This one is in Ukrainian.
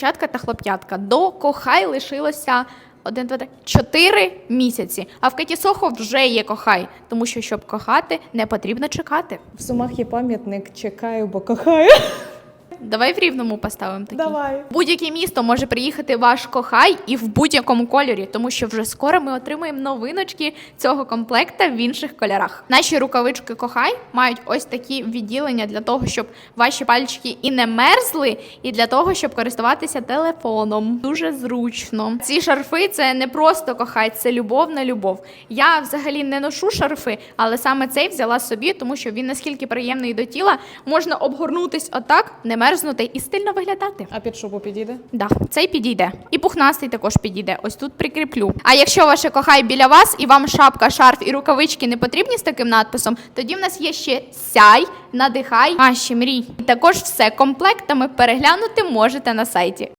Дівчатка та хлоп'ятка, до кохай лишилося один, два, три, чотири місяці. А в Кеті Сохо вже є кохай, тому що щоб кохати, не потрібно чекати. В сумах є пам'ятник чекаю, бо кохаю. Давай в рівному поставимо такий. Давай. Будь-яке місто може приїхати ваш кохай і в будь-якому кольорі, тому що вже скоро ми отримаємо новиночки цього комплекта в інших кольорах. Наші рукавички кохай мають ось такі відділення для того, щоб ваші пальчики і не мерзли, і для того, щоб користуватися телефоном. Дуже зручно. Ці шарфи це не просто кохай, це любов на любов. Я взагалі не ношу шарфи, але саме цей взяла собі, тому що він наскільки приємний до тіла, можна обгорнутись отак, не мерзнути і стильно виглядати. А під шубу підійде? Да, цей підійде. І пухнастий також підійде. Ось тут прикріплю. А якщо ваше кохай біля вас і вам шапка, шарф і рукавички не потрібні з таким надписом, тоді в нас є ще сяй, надихай, наші мрій. І також все комплектами переглянути можете на сайті.